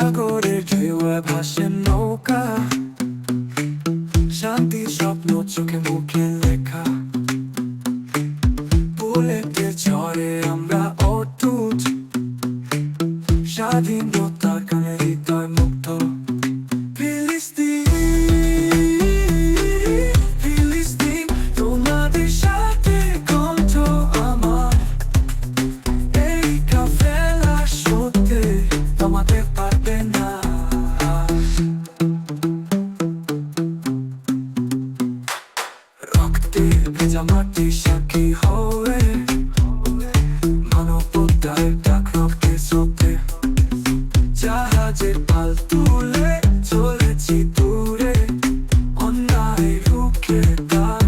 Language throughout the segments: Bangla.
সাগরের ঢেউয়ে ভাসে নৌকা। শান্তির স্বপ্ন চোখে মুখে লেখা। বুলেটে চড়ে আমরা অটুট। ভেজা মাটি সাক্ষী হয়ে মানবতার ডাক রক্তের স্রোতে জাহাজের পাল তুলে চলেছি দূরে অন্যায় রুখে দাঁড়াই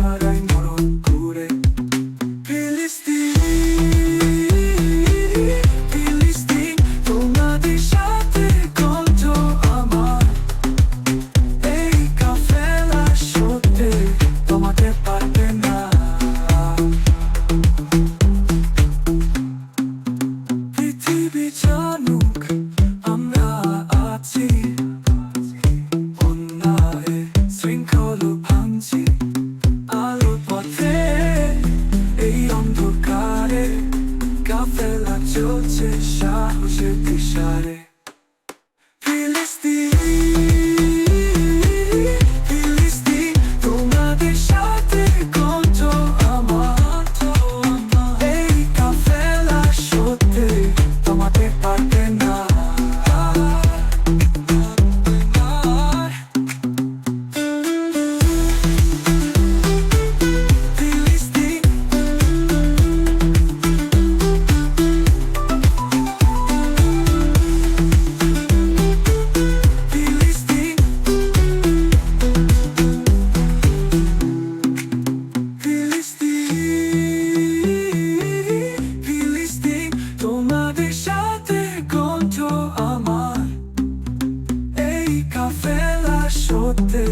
I'm sorry. থাকতে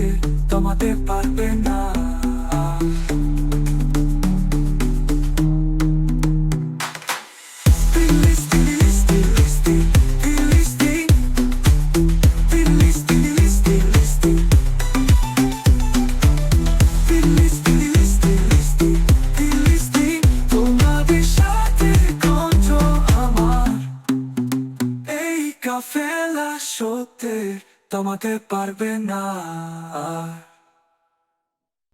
তোমাতে পারবে না Café la chaude তোমাকে পারবে না।